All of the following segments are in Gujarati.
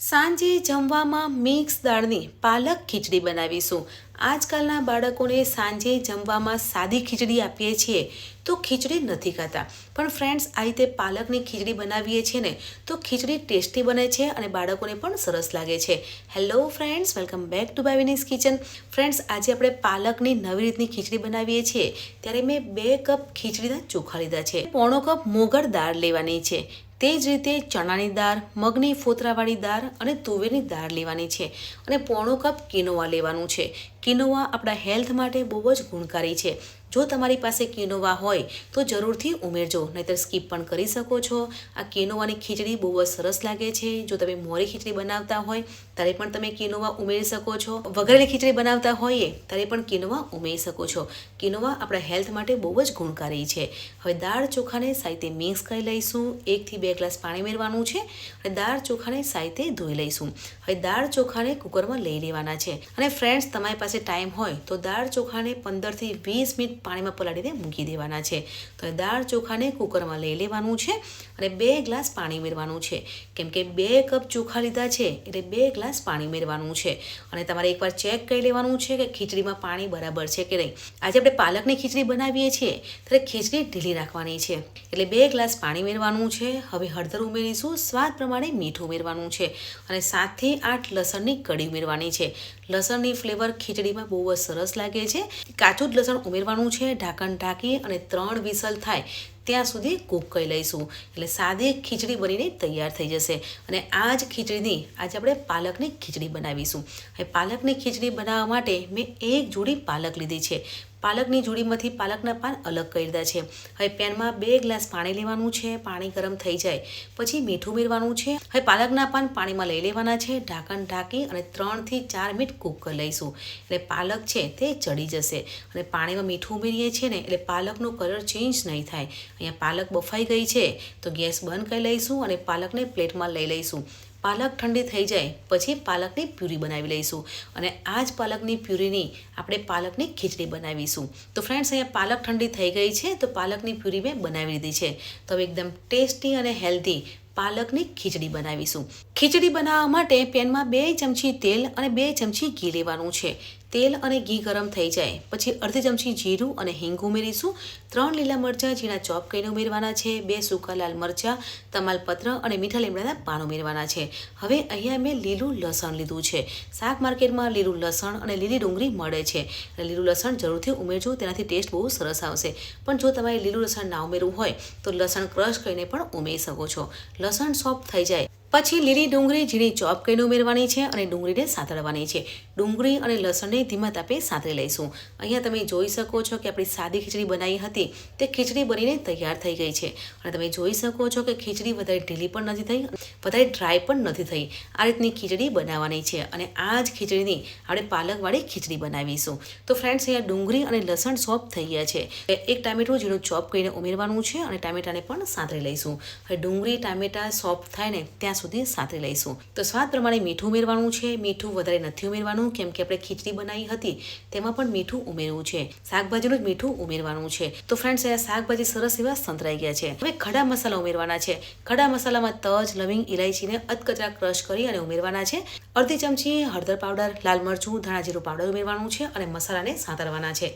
સાંજે જમવામાં મિક્સ દાળની પાલક ખીચડી બનાવીશું. આજકાલના બાળકોને સાંજે જમવામાં સાદી ખીચડી આપીએ છીએ તો ખીચડી નથી ખાતા. પણ ફ્રેન્ડ્સ આ રીતે પાલકની ખીચડી બનાવીએ છીએ ને તો ખીચડી ટેસ્ટી બને છે અને બાળકોને પણ સરસ લાગે છે. Hello friends welcome back to Bhavini's kitchen friends આજે આપણે પાલકની નવી રીતની ખીચડી બનાવીએ છીએ. ત્યારે મેં બે કપ ખીચડીના ચોખા લીધા છે. પોણો કપ મોગર દાળ લેવાની છે. તે જ રીતે ચણાની દાળ, મગની ફોતરાવાળી દાળ અને તુવેરની દાળ લેવાની છે અને પોણો કપ કિનોવા લેવાનું છે. કિનોવા આપણા હેલ્થ માટે બહુ જ ગુણકારી છે. જો તમારી પાસે કિનોવા હોય, તો જરૂરથી ઉમેરજો. નહીંતર સ્કીપ પણ કરી શકો છો. આ કિનોવાની ખીચડી બહુ જ સરસ લાગે છે. જો તમે મોરી ખીચડી બનાવતા હોય, ત્યારે પણ તમે કિનોવા ઉમેરી શકો છો. વગેરેની ખીચડી બનાવતા હોઈએ, ત્યારે પણ કિનોવા ઉમેરી શકો છો. કિનોવા આપણા હેલ્થ માટે બહુ જ ગુણકારી છે. હવે દાળ ચોખાને સાઈતે મિક્સ કરી લઈશું. એકથી બે ગ્લાસ પાણી મેળવાનું છે અને દાળ ચોખાને સાઈતે ધોઈ લઈશું. હવે દાળ ચોખાને કુકરમાં લઈ લેવાના છે. અને ફ્રેન્ડ્સ તમારી પાસે ટાઈમ હોય, તો દાળ ચોખાને પંદરથી વીસ મિનિટ પાણીમાં પલાળીને મૂકી દેવાના છે. તો દાળ ચોખાને કુકરમાં લઈ લેવાનું છે અને બે ગ્લાસ પાણી મેળવાનું છે. કેમ કે બે કપ ચોખા લીધા છે એટલે બે ગ્લાસ પાણી મેળવાનું છે. અને તમારે એકવાર ચેક કરી લેવાનું છે કે ખીચડીમાં પાણી બરાબર છે કે નહીં. આજે આપણે પાલકની ખીચડી બનાવીએ છીએ ત્યારે ખીચડી ઢીલી રાખવાની છે. એટલે બે ગ્લાસ પાણી મેળવાનું છે. હવે હળદર ઉમેરીશું. સ્વાદ પ્રમાણે મીઠું ઉમેરવાનું છે. અને સાતથી આઠ લસણની કડી ઉમેરવાની છે. લસણની ફ્લેવર ખીચડીમાં બહુ જ સરસ લાગે છે. કાચું જ લસણ ઉમેરવાનું છે ઢાંકણ ઢાંકી અને ત્રણ વિસલ થાય ત્યાં સુધી કૂક કરી લઈશું. એટલે સાદી ખીચડી બનીને તૈયાર થઈ જશે. અને આ જ ખીચડીની આજે આપણે પાલકની ખીચડી બનાવીશું. હવે પાલકની ખીચડી બનાવવા માટે મેં એક જોડી પાલક લીધી છે. પાલકની જોડીમાંથી પાલકના પાન અલગ કરી દીધા છે. હવે પેનમાં બે ગ્લાસ પાણી લેવાનું છે. પાણી ગરમ થઈ જાય. પછી મીઠું મેળવાનું છે. હવે પાલકના પાન પાણીમાં લઈ લેવાના છે. ઢાંકણ ઢાંકી અને ત્રણથી ચાર મિનિટ કૂક કરી લઈશું. એટલે પાલક છે તે ચડી જશે. અને પાણીમાં મીઠું ઉમેરીએ છીએ ને, એટલે પાલકનો કલર ચેન્જ નહીં થાય. અહીંયા પાલક બફાઈ ગઈ છે, તો ગેસ બંધ કરી લઈશું અને પાલકને પ્લેટમાં લઈ લઈશું. પાલક ઠંડી થઈ જાય, પછી પાલકની પ્યુરી બનાવી લઈશું. અને આ જ પાલકની પ્યુરીની આપણે પાલકની ખીચડી બનાવીશું. તો ફ્રેન્ડ્સ અહીંયા પાલક ઠંડી થઈ ગઈ છે, તો પાલકની પ્યુરી મેં બનાવી લીધી છે. તો હવે એકદમ ટેસ્ટી અને હેલ્ધી પાલકની ખીચડી બનાવીશું. ખીચડી બનાવવા માટે પેનમાં બે ચમચી તેલ અને બે ચમચી ઘી લેવાનું છે. તેલ અને ઘી ગરમ થઈ જાય. પછી અડધી ચમચી જીરું અને હિંગ ઉમેરીશું. ત્રણ લીલા મરચાં ઝીણા ચોપ કરીને ઉમેરવાના છે. બે સૂકા લાલ મરચાં, તમાલપત્ર અને મીઠા લીમડાના પાન ઉમેરવાના છે. હવે અહીંયા મેં લીલું લસણ લીધું છે. શાક માર્કેટમાં લીલું લસણ અને લીલી ડુંગળી મળે છે. અને લીલું લસણ જરૂરથી ઉમેરજો, તેનાથી ટેસ્ટ બહુ સરસ આવશે. પણ જો તમારે લીલું લસણ ના ઉમેરવું હોય, તો લસણ ક્રશ કરીને પણ ઉમેરી શકો છો. લસણ સોફ્ટ થઈ જાય. પછી લીલી ડુંગળી, ઝીણી ચોપ કરીને ઉમેરવાની છે અને ડુંગળીને સાંતળવાની છે. ડુંગળી અને લસણને ધીમા તાપે સાંતળી લઈશું. અહીંયા તમે જોઈ શકો છો કે આપણી સાદી ખીચડી બનાવી હતી. તે ખીચડી બનીને તૈયાર થઈ ગઈ છે. અને તમે જોઈ શકો છો કે ખીચડી વધારે ઢીલી પણ નથી થઈ, વધારે ડ્રાય પણ નથી થઈ. આ રીતની ખીચડી બનાવવાની છે અને આ જ ખીચડીની આપણે પાલકવાળી ખીચડી બનાવીશું. તો ફ્રેન્ડ્સ અહીંયા ડુંગળી અને લસણ સોફ્ટ થઈ ગયા છે. એક ટામેટું ઝીણું ચોપ કરીને ઉમેરવાનું છે અને ટામેટાને પણ સાંતળી લઈશું. હવે ડુંગળી, ટામેટા સોફ થાય ને, ત્યાં સુધી સાતરી લઈશું. તો સ્વાદ પ્રમાણે મીઠું ઉમેરવાનું છે. મીઠું વધારે નથી ઉમેરવાનું. કેમ કે આપણે ખીચડી બનાવી હતી, તેમાં પણ મીઠું ઉમેરવું છે. શાકભાજીનું જ મીઠું ઉમેરવાનું છે. તો ફ્રેન્ડ્સ આ શાકભાજી સરસ એવા સંતરાઈ ગયા છે. હવે ખડા મસાલા ઉમેરવાના છે. ખડા મસાલામાં તજ, લવિંગ ઇલાયચીને અધકચરા ક્રશ કરી અને ઉમેરવાના છે. અડધી ચમચી હળદર પાવડર, લાલ મરચું, ધાણા જીરું પાવડર ઉમેરવાનું છે અને મસાલાને સાંતળવાના છે.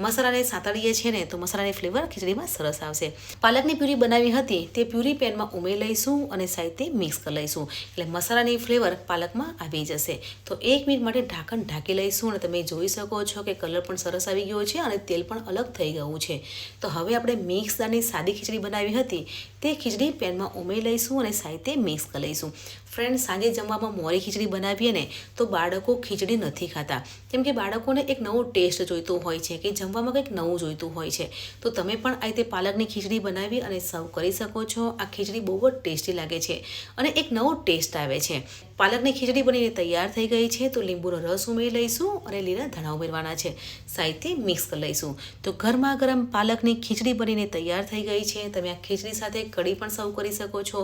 મસાલાને સાંતળીએ છીએ ને, તો મસાલાની ફ્લેવર ખીચડીમાં સરસ આવશે. પાલકની પ્યુરી બનાવી હતી, તે પ્યુરી પેનમાં ઉમેરી લઈશું અને સાઈડે મિક્સ કરી લઈશું. એટલે મસાલાની ફ્લેવર પાલકમાં આવી જશે. તો એક મિનિટ માટે ઢાંકણ ઢાંકી લઈશું અને તમે જોઈ શકો છો કે કલર પણ સરસ આવી ગયો છે અને તેલ પણ અલગ થઈ ગયું છે. તો હવે આપણે મિક્સ દાળની સાદી ખીચડી બનાવી હતી. તે ખીચડી પેનમાં ઉમેરી લઈશું અને સાહિત્ય મિક્સ કરી લઈશું. ફ્રેન્ડ સાંજે જમવામાં મોરી ખીચડી બનાવીએ ને, તો બાળકો ખીચડી નથી ખાતા. કેમ કે બાળકોને એક નવો ટેસ્ટ જોઈતો હોય છે કે જમવામાં કંઈક નવું જોઈતું હોય છે. તો તમે પણ આ રીતે પાલકની ખીચડી બનાવી અને સર્વ કરી શકો છો. આ ખીચડી બહુ જ ટેસ્ટી લાગે છે. અને એક નવો ટેસ્ટ આવે છે. પાલકની ખીચડી બનીને તૈયાર થઈ ગઈ છે, તો લીંબુનો રસ ઉમેરી લઈશું અને લીલા ધણા ઉમેરવાના છે સાઈડથી મિક્સ કરી લઈશું. તો ગરમા ગરમ પાલકની ખીચડી બનીને તૈયાર થઈ ગઈ છે, તમે આ ખીચડી સાથે કઢી પણ સર્વ કરી શકો છો,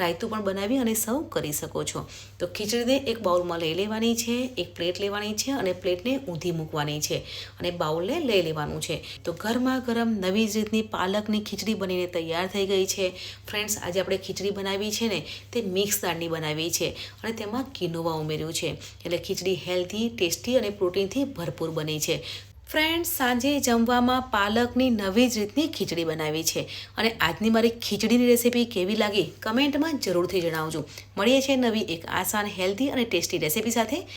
રાયતું પણ બનાવી અને સર્વ કરી શકો છો. તો ખીચડીને એક બાઉલમાં લઈ લેવાની છે, એક પ્લેટ લેવાની છે અને પ્લેટને ઊંધી મૂકવાની છે અને બાઉલને લઈ લેવાનું છે. તો ગરમા ગરમ નવી જ રીતની પાલકની ખીચડી બનીને તૈયાર થઈ ગઈ છે. ફ્રેન્ડ્સ, આજે આપણે ખીચડી બનાવી છે ને, તે મિક્સ દાળની બનાવી છે અને તેમાં કિનોવા ઉમેર્યું છે. એટલે ખીચડી હેલ્ધી ટેસ્ટી અને પ્રોટીનથી ભરપૂર બની છે. ફ્રેન્ડ્સ સાંજે જમવામાં પાલકની નવી જ રીતની ખીચડી બનાવી છે. અને આજની મારી ખીચડીની રેસીપી કેવી લાગી? કમેન્ટમાં જરૂરથી જણાવજો. મળીએ છીએ નવી એક આસાન હેલ્ધી અને ટેસ્ટી રેસીપી સાથે.